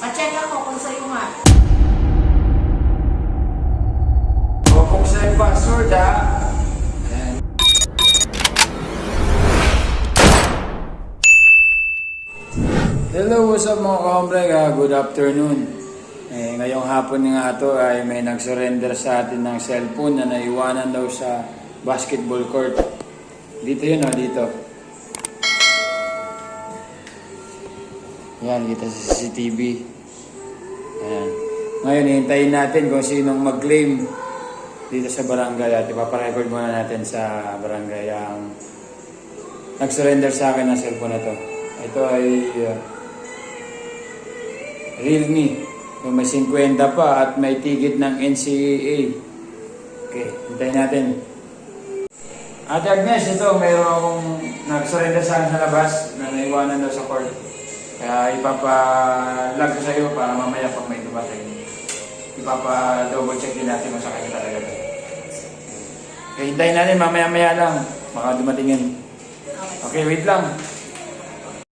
Pa-check ako kung sa'yo nga. Bubuksan yung password ha. Hello, what's up mga kaombre? Ah, Good afternoon. Eh, ngayong hapon nga ito ay may nag-surrender sa atin ng cellphone na naiwanan daw sa basketball court. Dito yun oh, dito. Yan, kita sa CCTV. Ayan. Ngayon, hihintayin natin kung sinong mag-claim dito sa barangay at ipaparecord muna natin sa barangay ang nag-surrender sa akin ng cellphone na to. Ito ay uh, Realme. Yung may 50 pa at may ticket ng NCAA. Okay, hintayin natin. Ate Agnes, ito mayroon akong nag-surrender sa akin sa labas na naiwanan daw sa court. Kaya ipapa-log ko sa iyo para mamaya pag may dumating. Ipapa-double check din natin kung sa kanya talaga. Okay, hintayin natin mamaya-maya lang. Baka dumatingin. Okay, wait lang.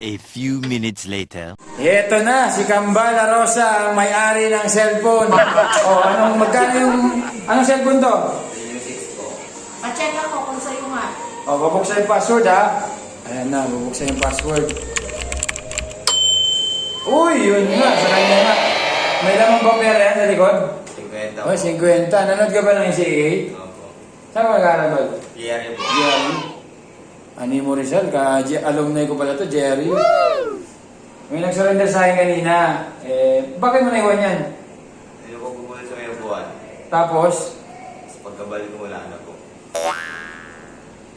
A few minutes later. Ito na, si Kambala Rosa, ang may-ari ng cellphone. o, anong, magkano yung, anong cellphone to? Pa-check ako kung sa'yo nga. O, bubuksan yung password ha. Ayan na, bubuksan yung password. Uy, yun nga, sa kanya nga. May lamang ba pera yan sa likod? 50 O, 50. Nanood ka ba ng NCAA? Opo. Saan ka mag-aaral? Diary po. Jerry. Ani mo Rizal, ka J- alumni ko pala to, Jerry. May nag-surrender sa akin kanina. Eh, bakit mo naiwan yan? Hindi ko po muna sa may buwan. Tapos, Tapos pagkabalik ko wala na po.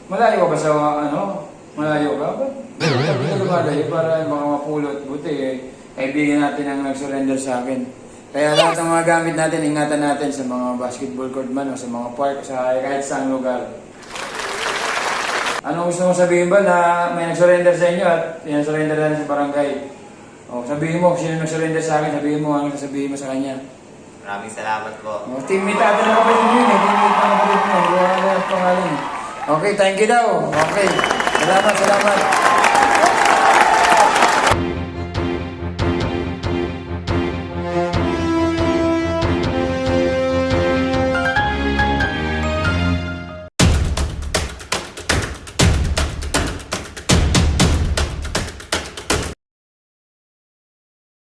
malayo ka ba sa, ano? Malayo ka ba? Sabi ko lumalayo para baka mapulot. Buti eh, kaibigan natin ang nag-surrender sa akin. Kaya lahat ng mga gamit natin, ingatan natin sa mga basketball court man o sa mga park, sa kahit saang lugar. Ano gusto mo sabihin ba na may nag-surrender sa inyo at yan-surrender na sa barangay? O, sabihin mo, kung sino nag-surrender sa akin, sabihin mo, ano sasabihin mo sa kanya? Maraming salamat po. O, teammate natin ang kapatid yun eh, teammate ang kapatid mo, wala na ang pangalan eh. Okay, thank you daw. Okay, salamat, salamat.